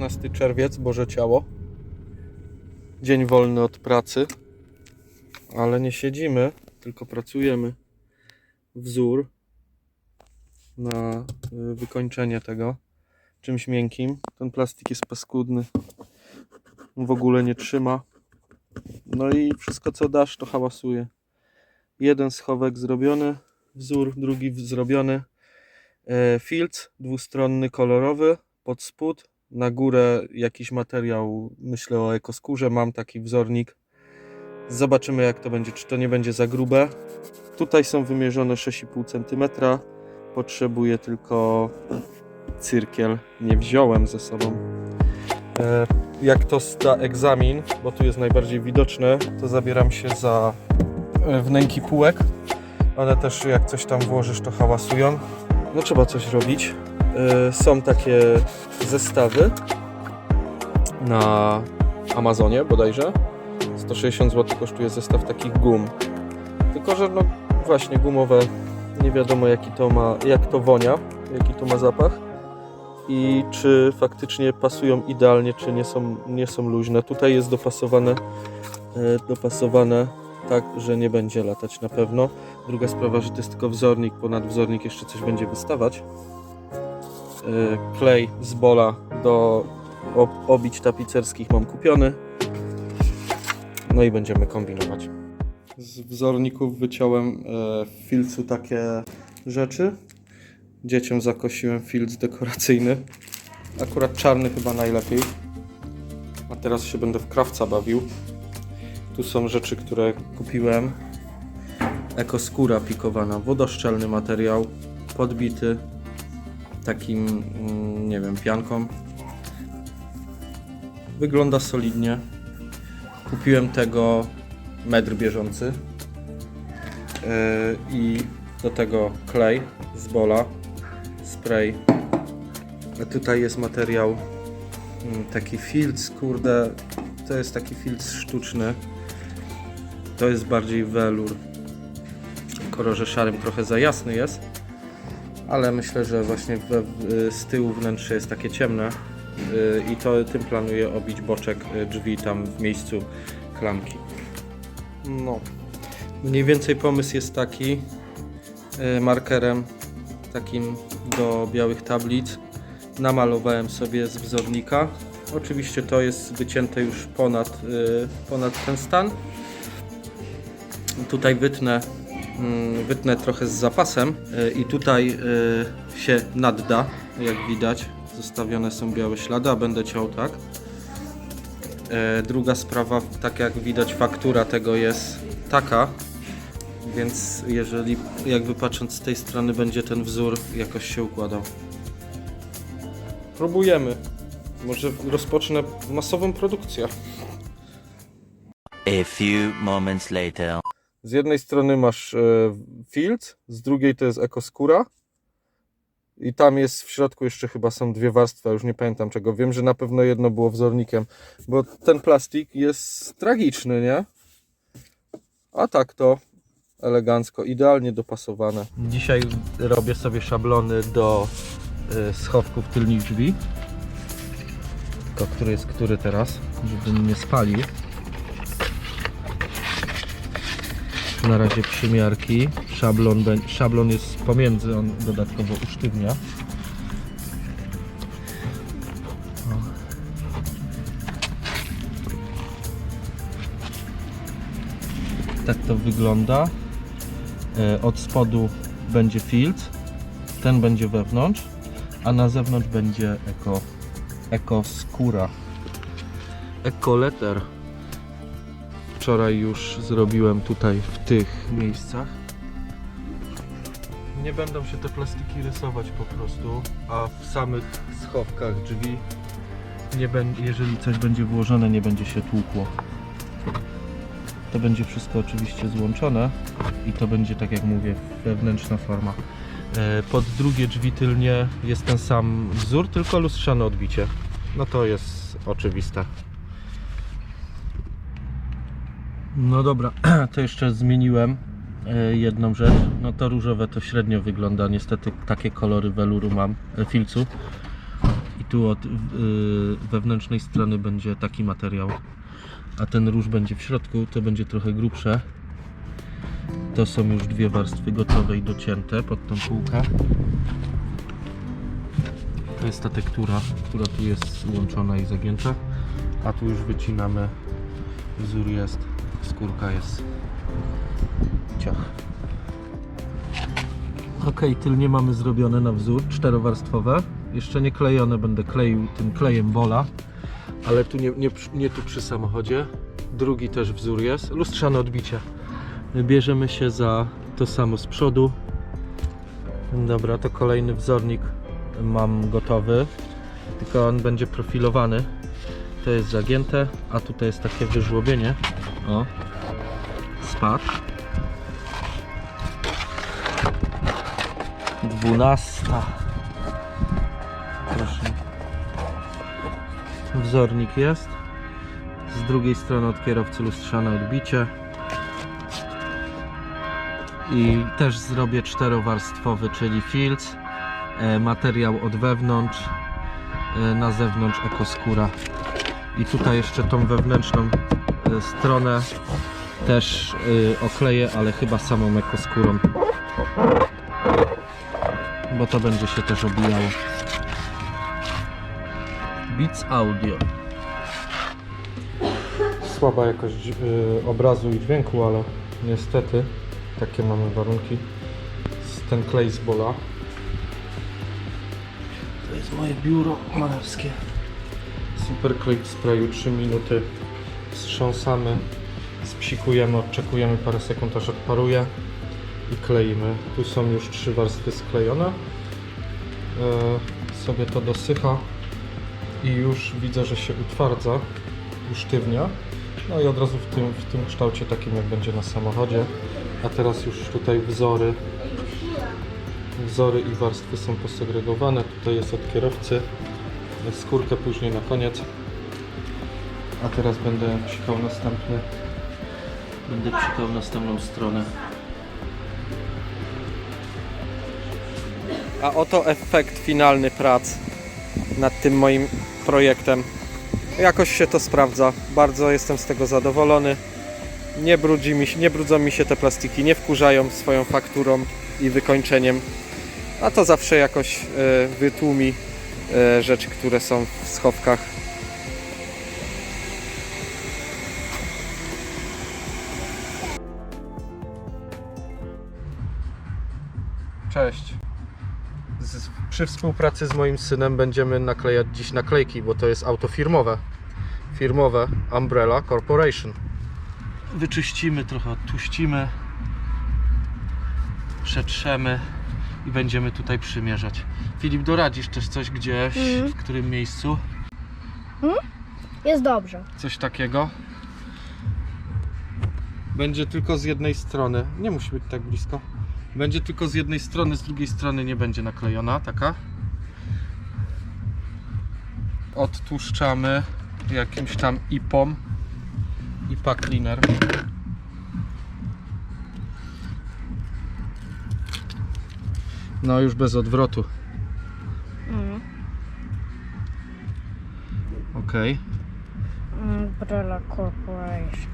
16 czerwiec, Boże Ciało. Dzień wolny od pracy. Ale nie siedzimy, tylko pracujemy. Wzór na y, wykończenie tego czymś miękkim. Ten plastik jest paskudny. W ogóle nie trzyma. No i wszystko co dasz to hałasuje. Jeden schowek zrobiony, wzór drugi zrobiony. E, Filc dwustronny, kolorowy, pod spód. Na górę jakiś materiał, myślę o ekoskórze, mam taki wzornik. Zobaczymy jak to będzie, czy to nie będzie za grube. Tutaj są wymierzone 6,5 cm. Potrzebuję tylko cyrkiel. Nie wziąłem ze sobą. E, Jak to zda egzamin, bo tu jest najbardziej widoczne, to zabieram się za e, wnęki półek. One też jak coś tam włożysz, to hałasują. No trzeba coś robić. E, Są takie zestawy na Amazonie bodajże. 160 zł kosztuje zestaw takich gum. Tylko, że no właśnie gumowe, nie wiadomo jaki to ma, jak to wonia, jaki to ma zapach i czy faktycznie pasują idealnie, czy nie są, nie są luźne. Tutaj jest dopasowane, e, dopasowane tak, że nie będzie latać na pewno. Druga sprawa, że to jest tylko wzornik, ponad wzornik jeszcze coś będzie wystawać. E, Klej z bola do ob- obić tapicerskich mam kupiony. No i będziemy kombinować. Z wzorników wyciąłem e, w filcu takie rzeczy. Dzieciom zakosiłem filc dekoracyjny. Akurat czarny chyba najlepiej. A teraz się będę w krawca bawił. Tu są rzeczy, które kupiłem. Ekoskóra pikowana, wodoszczelny materiał, podbity takim, mm, nie wiem, pianką. Wygląda solidnie. Kupiłem tego metr bieżący yy, i do tego klej z bola, spray. A tutaj jest materiał mm, taki filc, kurde, to jest taki filc sztuczny. To jest bardziej welur. Kolorze szarym trochę za jasny jest, ale myślę, że właśnie we, z tyłu wnętrze jest takie ciemne yy, i to tym planuję obić boczek y, drzwi tam w miejscu klamki. No, mniej więcej pomysł jest taki y, markerem takim do białych tablic namalowałem sobie z wzornika. Oczywiście to jest wycięte już ponad, y, ponad ten stan. Tutaj wytnę, wytnę trochę z zapasem y, i tutaj y, się nadda, jak widać. Zostawione są białe ślady, a będę ciął tak. E, Druga sprawa, tak jak widać, faktura tego jest taka, więc jeżeli jakby patrząc z tej strony będzie ten wzór jakoś się układał. Próbujemy. Może rozpocznę masową produkcję. A few moments later. Z jednej strony masz e, filc, z drugiej to jest ekoskóra. I tam jest w środku jeszcze chyba są dwie warstwy, już nie pamiętam czego. Wiem, że na pewno jedno było wzornikiem, bo ten plastik jest tragiczny, nie? A tak to elegancko, idealnie dopasowane. Dzisiaj robię sobie szablony do y, schowków tylnych drzwi. Tylko który jest który teraz, żebym nie spalił. Na razie przymiarki. Szablon, szablon jest pomiędzy, on dodatkowo usztywnia. Tak to wygląda. E, Od spodu będzie filc, ten będzie wewnątrz, a na zewnątrz będzie eko, eko skóra. Eko letter wczoraj już zrobiłem tutaj w tych miejscach. Nie będą się te plastiki rysować po prostu, a w samych schowkach drzwi, nie jeżeli coś będzie włożone, nie będzie się tłukło. To będzie wszystko oczywiście złączone i to będzie, tak jak mówię, wewnętrzna forma. E, Pod drugie drzwi tylnie jest ten sam wzór, tylko lustrzane odbicie. No to jest oczywiste. No dobra, to jeszcze zmieniłem e, jedną rzecz. No to różowe to średnio wygląda. Niestety takie kolory weluru mam, e, filcu. I Tu od y, wewnętrznej strony będzie taki materiał, a ten róż będzie w środku, to będzie trochę grubsze. To są już dwie warstwy gotowe i docięte pod tą półkę. To jest ta tektura, która tu jest łączona i zagięta, a tu już wycinamy. Wzór jest, skórka jest. Ciach. Ok, tylnie mamy zrobione na wzór, czterowarstwowe. Jeszcze nie klejone, będę kleił tym klejem bola, ale tu nie, nie, nie tu przy samochodzie. Drugi też wzór jest, lustrzane odbicie. Bierzemy się za to samo z przodu. Dobra, to kolejny wzornik mam gotowy, tylko on będzie profilowany. To jest zagięte, a tutaj jest takie wyżłobienie. O, spadł. Dwunasta. Proszę. Wzornik jest. Z drugiej strony od kierowcy lustrzane odbicie. I też zrobię czterowarstwowy, czyli filc. E, materiał od wewnątrz. E, na zewnątrz ekoskóra. I tutaj jeszcze tą wewnętrzną e, stronę też e, okleję, ale chyba samą ekoskórą bo to będzie się też obijało. Beats Audio. Słaba jakość y, obrazu i dźwięku, ale niestety takie mamy warunki. Z- Ten klej z bola. To jest moje biuro malarskie. Super w sprayu 3 minuty. Wstrząsamy, spsikujemy, odczekujemy parę sekund aż odparuje i kleimy. Tu są już trzy warstwy sklejone. E, sobie to dosycha i już widzę, że się utwardza, usztywnia. No i od razu w tym, w tym kształcie takim jak będzie na samochodzie. A teraz już tutaj wzory. Wzory i warstwy są posegregowane. Tutaj jest od kierowcy. Skórkę później na koniec. A teraz będę psikał następny. Będę psikał następną stronę. A oto efekt finalny prac nad tym moim projektem. Jakoś się to sprawdza. Bardzo jestem z tego zadowolony. Nie, brudzi mi się, nie brudzą mi się te plastiki, nie wkurzają swoją fakturą i wykończeniem. A to zawsze jakoś e, wytłumi rzeczy, które są w schowkach. Cześć. Z, przy współpracy z moim synem będziemy naklejać dziś naklejki, bo to jest auto firmowe. Firmowe Umbrella Corporation. Wyczyścimy, trochę odtuścimy, przetrzemy i będziemy tutaj przymierzać. Filip, doradzisz też coś gdzieś, Mhm. w którym miejscu? Jest dobrze. Coś takiego? Będzie tylko z jednej strony. Nie musi być tak blisko. Będzie tylko z jednej strony, z drugiej strony nie będzie naklejona taka. Odtłuszczamy jakimś tam ipom. IPA cleaner. No już bez odwrotu. Mm. Okej. Umbrella Corporation.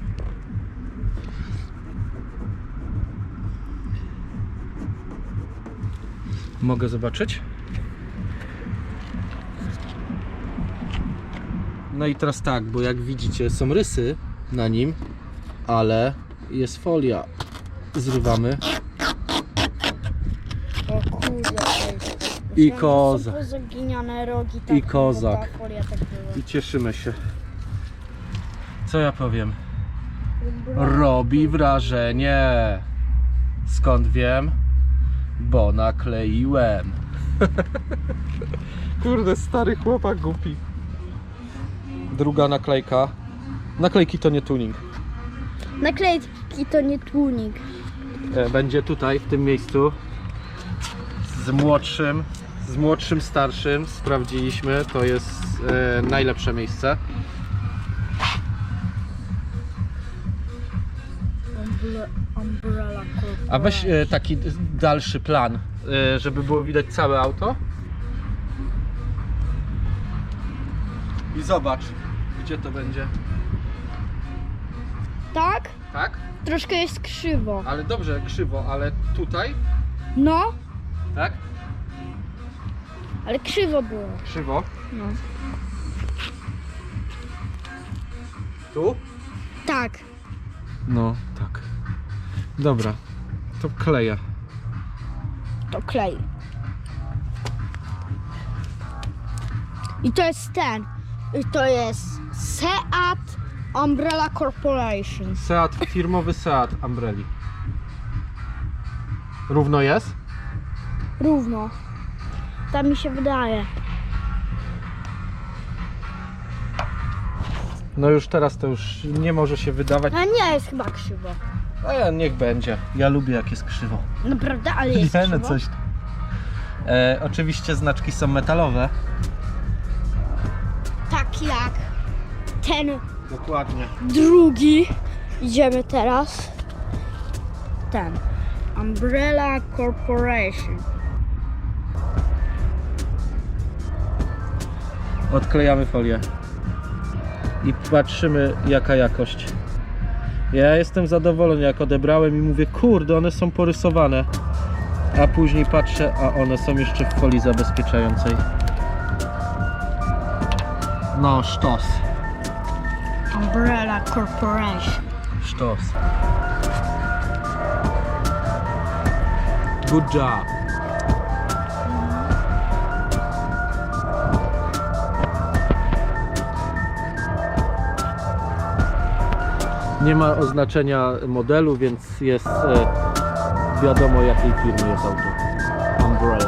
Mogę zobaczyć? No i teraz tak, bo jak widzicie są rysy na nim, ale jest folia. Zrywamy I kozak. są pozaginiane rogi. Tak I kozak. Ta folia tak była. i cieszymy się. Co ja powiem? Robi wrażenie. Skąd wiem? Bo nakleiłem. Kurde, stary chłopak głupi. Druga naklejka. Naklejki to nie tuning. Naklejki to nie tłunik. E, będzie tutaj w tym miejscu z młodszym, z młodszym, starszym. Sprawdziliśmy, to jest e, najlepsze miejsce. Umbrella. A weź e, taki dalszy plan, e, żeby było widać całe auto. I zobacz, gdzie to będzie. Tak? Tak? Troszkę jest krzywo. Ale dobrze, krzywo, ale tutaj, No, tak? ale krzywo było. Krzywo. No. Tu? Tak. No, tak. Dobra, to kleję. To klej. I to jest ten. I to jest Seat Umbrella Corporation. Seat, firmowy Seat Umbrelli. Równo jest? Równo. Tak mi się wydaje. No już teraz to już nie może się wydawać. A nie jest chyba krzywo. Ja niech będzie. Ja lubię jak jest krzywo. Naprawdę, ale jest Nie, krzywo. no coś. E, oczywiście znaczki są metalowe. Tak jak ten Dokładnie. drugi. Idziemy teraz. Ten. Umbrella Corporation. Odklejamy folię. I patrzymy jaka jakość. Ja jestem zadowolony jak odebrałem i mówię, kurde, one są porysowane. A później patrzę, a one są jeszcze w folii zabezpieczającej. No, sztos. Umbrella Corporation. Sztos. Good job. Nie ma oznaczenia modelu, więc jest e, wiadomo jakiej firmy jest auto. Umbrella.